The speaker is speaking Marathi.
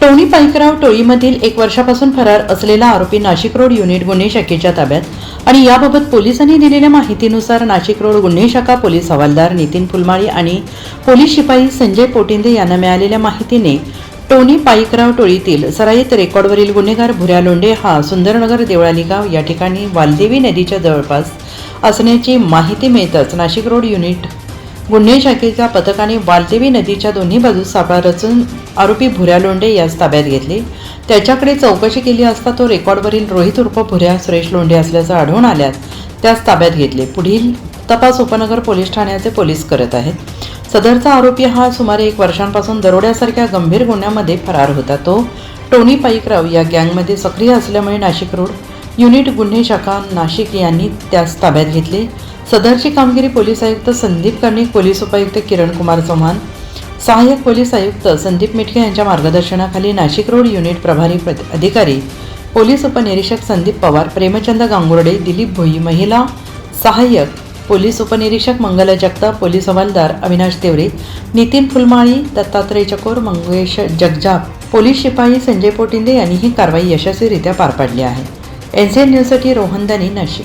टोणी पाईकराव टोळीमधील एक वर्षापासून फरार असलेला आरोपी नाशिक रोड युनिट गुन्हे शाखेच्या ताब्यात आणि याबाबत पोलिसांनी दिलेल्या माहितीनुसार नाशिक रोड गुन्हे शाखा पोलीस हवालदार नितीन फुलमाळी आणि पोलीस शिपाई संजय पोटिंदे यांना मिळालेल्या माहितीने टोनी पाईकराव टोळीतील सराईत रेकॉर्डवरील गुन्हेगार भुऱ्या लोंढे हा सुंदरनगर देवळाली गाव या ठिकाणी वालदेवी नदीच्या जवळपास असण्याची माहिती मिळताच नाशिक रोड युनिट गुन्हे शाखेच्या पथकाने वालदेवी नदीच्या दोन्ही बाजूस सापळा रचून आरोपी भुऱ्या लोंढे यास ताब्यात घेतले. त्याच्याकडे चौकशी केली असता तो रेकॉर्डवरील रोहित उर्फ भुऱ्या सुरेश लोंढे असल्याचं आढळून आल्यास त्यास ताब्यात घेतले. पुढील तपास उपनगर पोलीस ठाण्याचे पोलीस करत आहेत. सदरचा आरोपी हा सुमारे एक वर्षांपासून दरोड्यासारख्या गंभीर गुन्ह्यामध्ये फरार होता. तो टोनी पाईकराव या गँगमध्ये सक्रिय असल्यामुळे नाशिक रोड युनिट गुन्हे शाखा नाशिक यांनी त्यास ताब्यात घेतले. सदरची कामगिरी पोलीस आयुक्त संदीप कर्णिक पोलीस उपायुक्त किरण कुमार चव्हाण सहाय्यक पोलीस आयुक्त संदीप मिटके यांच्या मार्गदर्शनाखाली नाशिक रोड युनिट प्रभारी अधिकारी पोलीस उपनिरीक्षक संदीप पवार प्रेमचंद गांगुर्डे दिलीप भोई महिला सहाय्यक पोलीस उपनिरीक्षक मंगला जगताप पोलीस हवालदार अविनाश तेवरे नितीन फुलमाळी दत्तात्रय चकोर मंगेश जगजाप पोलीस शिपाई संजय पोटिंदे यांनी ही कारवाई यशस्वीरित्या पार पाडली आहे. एन सी एन न्यूजसाठी रोहनदानी नाशिक.